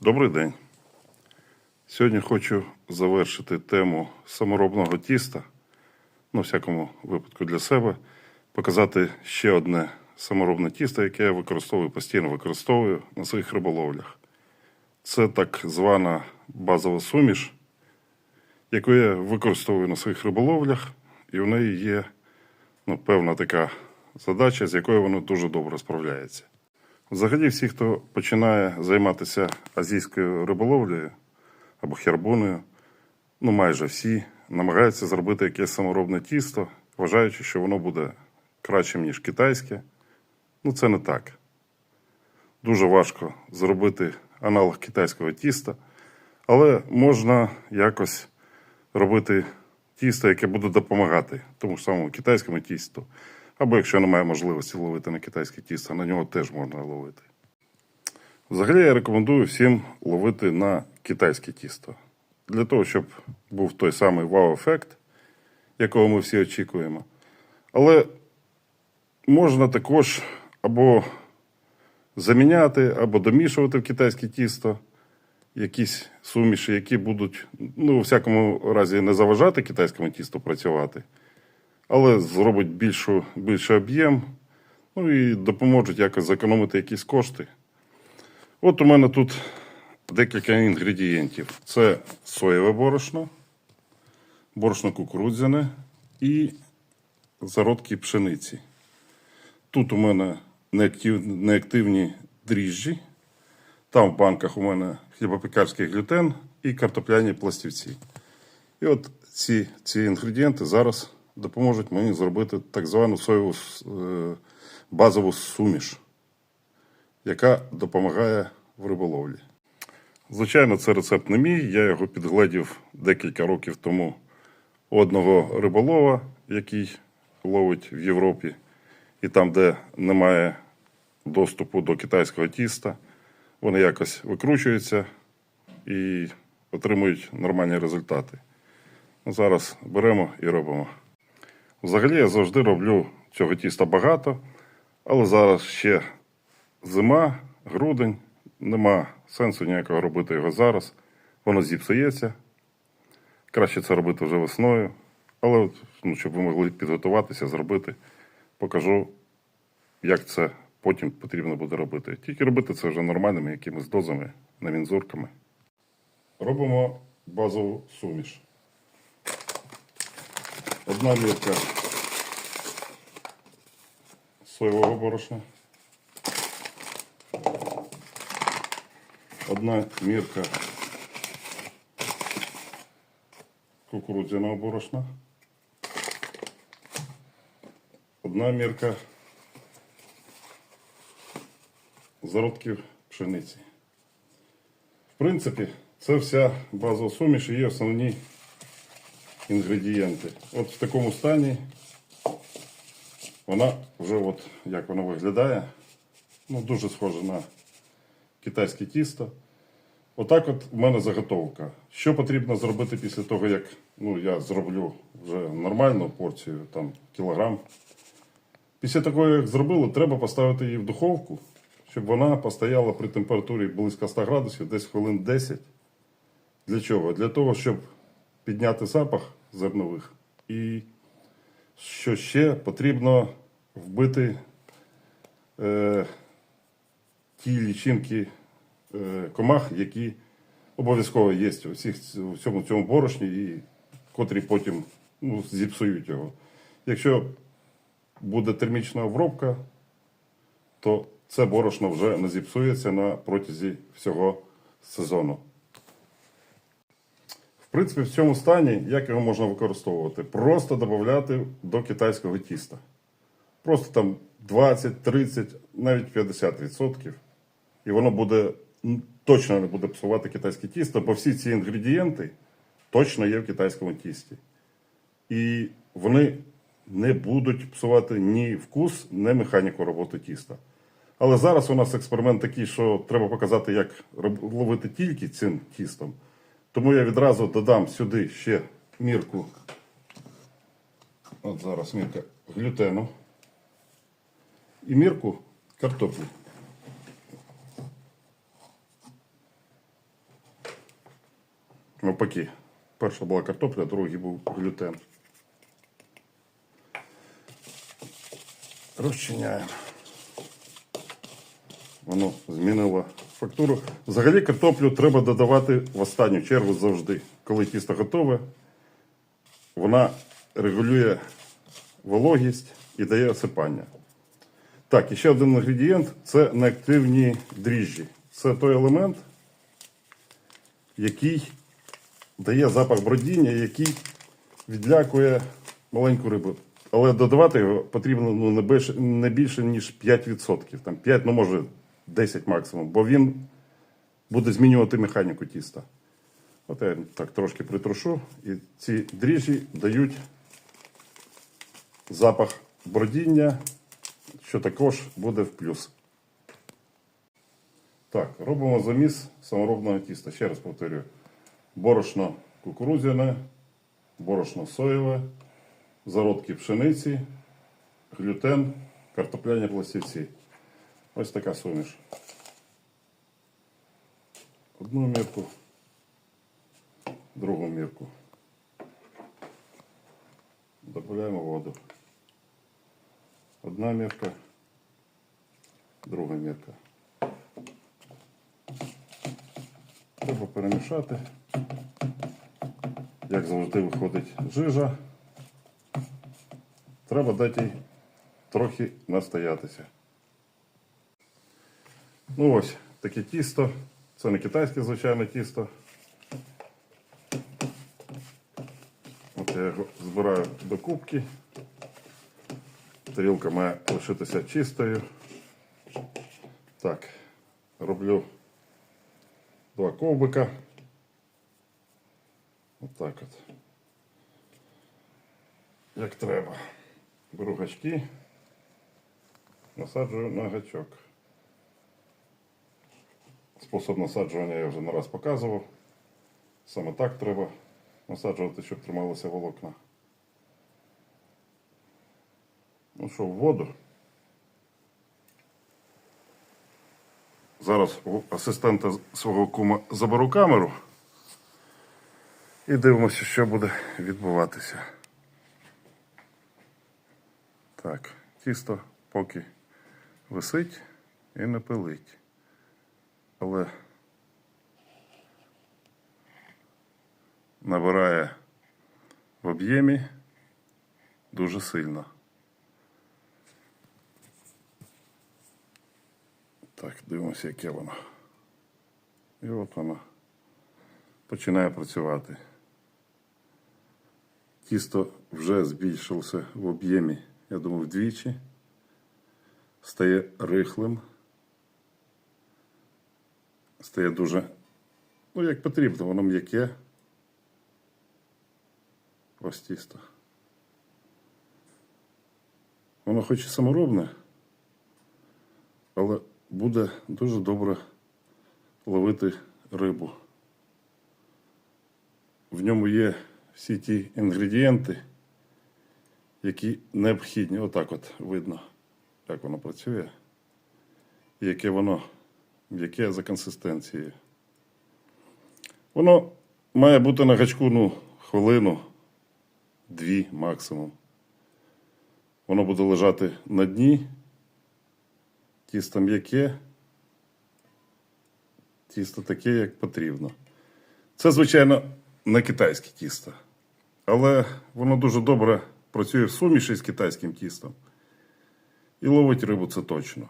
Добрий день. Сьогодні хочу завершити тему саморобного тіста. Ну, всякому випадку для себе. Показати ще одне саморобне тісто, яке я використовую, постійно використовую на своїх риболовлях. Це так звана базова суміш, яку я використовую на своїх риболовлях, і в неї є ну, певна така задача, з якою воно дуже добре справляється. Взагалі, всі, хто починає займатися азійською риболовлею або хербуною, ну майже всі, намагаються зробити якесь саморобне тісто, вважаючи, що воно буде кращим, ніж китайське. Ну, це не так. Дуже важко зробити аналог китайського тіста, але можна якось робити тісто, яке буде допомагати тому ж самому китайському тісту. Або якщо немає можливості ловити на китайське тісто, на нього теж можна ловити. Взагалі я рекомендую всім ловити на китайське тісто. Для того, щоб був той самий вау-ефект, якого ми всі очікуємо. Але можна також або заміняти, або домішувати в китайське тісто якісь суміші, які будуть, ну, у всякому разі, не заважати китайському тісту працювати, але зробить більшу, більший об'єм, ну і допоможуть якось зекономити якісь кошти. От у мене тут декілька інгредієнтів: це соєве борошно, борошно кукурудзяне і зародки пшениці. Тут у мене неактивні дріжджі. Там в банках у мене хлібопекарський глютен і картопляні пластівці. І от ці, ці інгредієнти зараз допоможуть мені зробити так звану соєву е, базову суміш, яка допомагає в риболовлі. Звичайно, це рецепт не мій. Я його підгледів декілька років тому одного риболова, який ловить в Європі, і там, де немає доступу до китайського тіста, вони якось викручуються і отримують нормальні результати. Зараз беремо і робимо. Взагалі я завжди роблю цього тіста багато, але зараз ще зима, грудень, нема сенсу ніякого робити його зараз. Воно зіпсується. Краще це робити вже весною. Але ну, щоб ви могли підготуватися, зробити, покажу, як це потім потрібно буде робити. Тільки робити це вже нормальними якимись дозами, не мінзурками. Робимо базову суміш. Одна мірка соєвого борошна. Одна мірка кукурудзяного борошна. Одна мірка зародків пшениці. В принципі, це вся базова суміш і є основні Інгредієнти. От в такому стані вона вже от як вона виглядає. Ну, дуже схоже на китайське тісто. Отак от в мене заготовка. Що потрібно зробити після того, як ну, я зроблю вже нормальну порцію, там кілограм. Після того, як зробили, треба поставити її в духовку, щоб вона постояла при температурі близько 100 градусів, десь хвилин 10. Для чого? Для того, щоб підняти запах зернових. І що ще потрібно вбити е, ті лічинки е, комах, які обов'язково є у, всіх, у всьому цьому борошні, і котрі потім ну, зіпсують його. Якщо буде термічна обробка, то це борошно вже не зіпсується на протязі всього сезону. В принципі, в цьому стані як його можна використовувати? Просто додати до китайського тіста. Просто там 20, 30, навіть 50%. І воно буде точно не буде псувати китайське тісто, бо всі ці інгредієнти точно є в китайському тісті. І вони не будуть псувати ні вкус, ні механіку роботи тіста. Але зараз у нас експеримент такий, що треба показати, як ловити тільки цим тістом. Тому я відразу додам сюди ще мірку. От зараз мірка глютену і мірку картоплі. Навпаки. Перша була картопля, другий був глютен. Розчиняємо. Воно змінило фактуру. Взагалі картоплю треба додавати в останню чергу завжди. Коли тісто готове, вона регулює вологість і дає осипання. Так, і ще один інгредієнт це неактивні дріжджі. Це той елемент, який дає запах бродіння, який відлякує маленьку рибу. Але додавати його потрібно ну, не, більше, не більше, ніж 5%. Там 5, ну може 10 максимум, бо він буде змінювати механіку тіста. От я так трошки притрушу, і ці дріжджі дають запах бродіння, що також буде в плюс. Так, робимо заміс саморобного тіста. Ще раз повторюю. Борошно кукурудзяне, борошно соєве, зародки пшениці, глютен, картопляні пластівці. Ось така суміш. Одну мірку, другу мірку. Додаємо воду. Одна мірка, друга мірка. Треба перемішати. Як завжди виходить жижа. Треба дати їй трохи настоятися. Ну ось таке тісто. Це не китайське звичайне тісто. От я його збираю до кубки. Тарілка має лишитися чистою. Так, роблю два ковбика. Отак от. Як треба. Беру гачки, насаджую на гачок. Спосіб насаджування я вже не раз показував. Саме так треба насаджувати, щоб трималося волокна. Ну що, в воду. Зараз у асистента свого кума заберу камеру і дивимося, що буде відбуватися. Так, тісто поки висить і не пилить. Але набирає в об'ємі дуже сильно. Так, дивимося, яке воно. І от воно починає працювати. Тісто вже збільшилося в об'ємі, я думаю, вдвічі. Стає рихлим. Стає дуже, ну, як потрібно, воно м'яке. Ось тісто. Воно хоч і саморобне, але буде дуже добре ловити рибу. В ньому є всі ті інгредієнти, які необхідні. Отак от видно, як воно працює, і яке воно м'яке за консистенцією. Воно має бути на гачку ну, хвилину, дві максимум. Воно буде лежати на дні. Тісто м'яке, тісто таке, як потрібно. Це, звичайно, не китайське тісто, але воно дуже добре працює в суміші з китайським тістом. І ловить рибу це точно.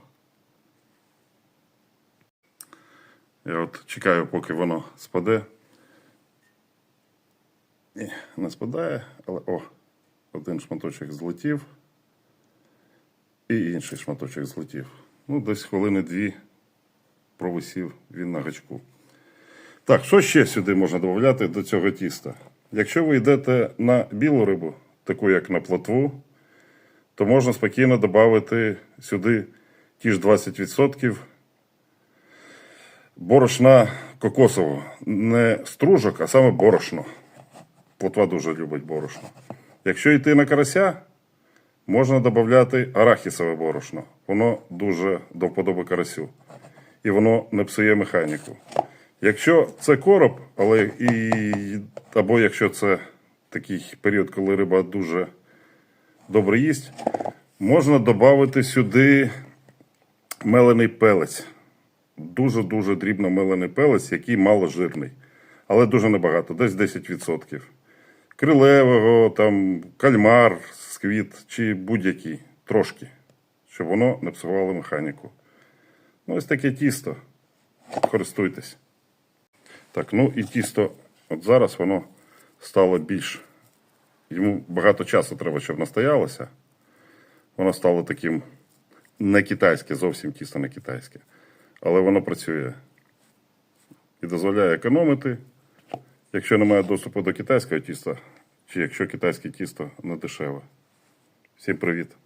Я от чекаю, поки воно спаде. Ні, не спадає, але о, один шматочок злетів. І інший шматочок злетів. Ну, десь хвилини дві провисів він на гачку. Так, що ще сюди можна додати до цього тіста? Якщо ви йдете на білу рибу, таку як на плотву, то можна спокійно додати сюди ті ж 20% борошна кокосового. Не стружок, а саме борошно. Плотва дуже любить борошно. Якщо йти на карася, можна додати арахісове борошно. Воно дуже до вподоби карасю. І воно не псує механіку. Якщо це короб, але і, або якщо це такий період, коли риба дуже добре їсть, можна додати сюди мелений пелець. Дуже-дуже дрібно мелений пелець, який маложирний. Але дуже небагато, десь 10%. Крилевого, там, кальмар, сквіт чи будь-який. Трошки. Щоб воно не псувало механіку. Ну, ось таке тісто. Користуйтесь. Так, ну і тісто, от зараз воно стало більш. Йому багато часу треба, щоб настоялося. Воно стало таким не китайське, зовсім тісто не китайське. Але воно працює і дозволяє економити. Якщо немає доступу до китайського тіста, чи якщо китайське тісто не дешеве. Всім привіт!